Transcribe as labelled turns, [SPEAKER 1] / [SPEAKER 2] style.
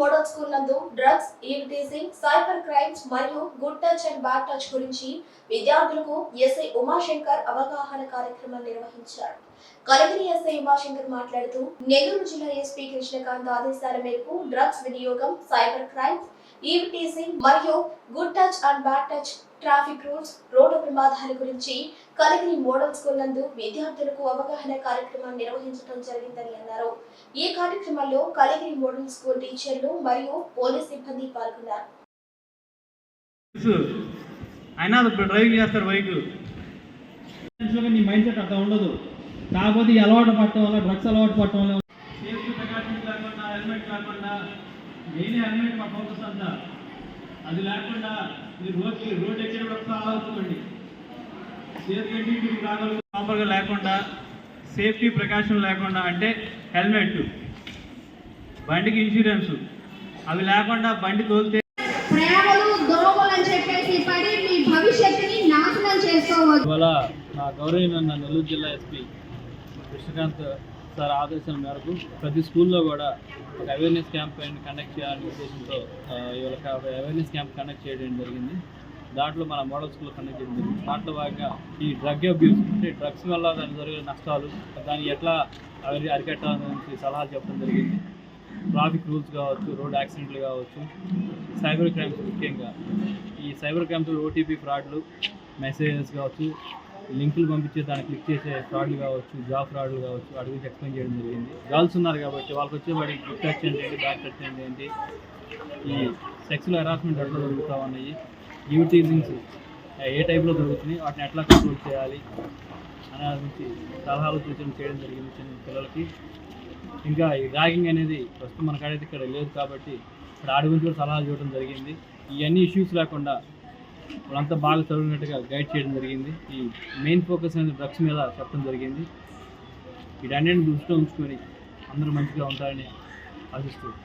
[SPEAKER 1] Model school నందు drugs eve teasing cyber crimes మరియు good touch and bad touch గురించి విద్యార్థులకు ఎస్ఐ ఉమాశంకర్ అవగాహన కార్యక్రమం నిర్వహించారు. కలగిరి ఎస్ఐ ఉమాశంకర్ మాట్లాడుతూ నెల్లూరు జిల్లా ఎస్పీ కృష్ణకాంత్ ఆదేశాల మేరకు డ్రగ్స్ వినియోగం సైబర్ క్రైమ్స్ ఈవిటీసింగ్ మరియు good touch and bad touch traffic rules road ప్రమాదాల గురించి కలిగిరి మోడల్ స్కూల్ నందు విద్యార్థులకు అవగాహన కార్యక్రమం నిర్వహించడం జరిగిందని అన్నారు. ఈ కార్యక్రమంలో కలిగిరి మోడల్ స్కూల్ టీచర్లు మరియు పోలీస్ సిబ్బంది పాల్గొన్నారు.
[SPEAKER 2] అయినా డ్రైవింగ్ చేస్తారు బైక్. నీ మైండ్ సెట్ అట్లా ఉండదు. కాకపోతే అలవాటు పట్టడం వల్ల డ్రగ్స్ అలవాటు పట్టడం వల్ల సేఫ్టీ ప్రికాషన్స్ లేకుండా హెల్మెట్ లేకుండా మెయిన్ హెల్మెట్ మా ఫోకస్ అంతా అది లేకుండా మీరు రోడ్కి రోడ్ ఎక్కేటప్పుడు ఫాలో అవుతుందండి సేఫ్టీ ప్రాపర్గా లేకుండా సేఫ్టీ ప్రికాషన్ లేకుండా అంటే హెల్మెట్ బండికి ఇన్సూరెన్స్. అవి లేకుండా బండి తోలితే
[SPEAKER 3] ప్రేమలు దోమలు అని చెప్పేసి పడి మీ భవిష్యత్తుని నాశనం చేసుకోవద్దు.
[SPEAKER 2] ఇవాళ నా గౌరవనీయ నెల్లూరు జిల్లా ఎస్పీ కృష్ణకాంత్ సార్ ఆదేశాల మేరకు ప్రతి స్కూల్లో కూడా ఒక అవేర్నెస్ క్యాంపెయిన్ కండక్ట్ చేయాలనే ఉద్దేశంతో ఇవాళ అవేర్నెస్ క్యాంప్ కండక్ట్ చేయడం జరిగింది. దాంట్లో మన మోడల్ స్కూల్లో కండక్ట్ చేయడం జరిగింది. దాంట్లో భాగంగా ఈ డ్రగ్ అబ్యూస్ అంటే డ్రగ్స్ వల్ల దాని జరిగే నష్టాలు దాన్ని ఎట్లా అరి అరికట్టాలని సలహాలు చెప్పడం జరిగింది. ట్రాఫిక్ రూల్స్ కావచ్చు రోడ్ యాక్సిడెంట్లు కావచ్చు సైబర్ క్రైమ్స్ ముఖ్యంగా. ఈ సైబర్ క్రైమ్స్ ఓటీపీ ఫ్రాడ్లు మెసేజెస్ కావచ్చు లింకులు పంపించే దాన్ని క్లిక్ చేసే ఫ్రాడ్లు కావచ్చు జాబ్ ఫ్రాడ్లు కావచ్చు వాటి గురించి ఎక్స్ప్లెయిన్ చేయడం జరిగింది. గర్ల్స్ ఉన్నారు కాబట్టి వాళ్ళకి వచ్చే వాడి గుడ్ టచ్ ఏంటి బ్యాక్ టచ్ ఏంటి ఈ సెక్స్లో హెరాస్మెంట్ ఎట్లా జరుగుతూ ఉన్నాయి యూటీజింగ్స్ ఏ టైప్లో జరుగుతున్నాయి వాటిని ఎట్లా కంట్రోల్ చేయాలి అనే గురించి సలహాలు సూచనలు చేయడం జరిగింది చిన్న పిల్లలకి. ఇంకా ఈ ర్యాగింగ్ అనేది ప్రస్తుతం మనకాడైతే ఇక్కడ లేదు కాబట్టి ఇక్కడ ఆడి గురించి కూడా సలహాలు చూడడం జరిగింది. ఇవన్నీ ఇష్యూస్ లేకుండా వాళ్ళంతా బాగా చదివినట్టుగా గైడ్ చేయడం జరిగింది. ఈ మెయిన్ ఫోకస్ అనేది డ్రగ్స్ మీద చెప్పడం జరిగింది. వీటన్నిటిని దృష్టిలో ఉంచుకొని అందరూ మంచిగా ఉంటారని ఆశిస్తూ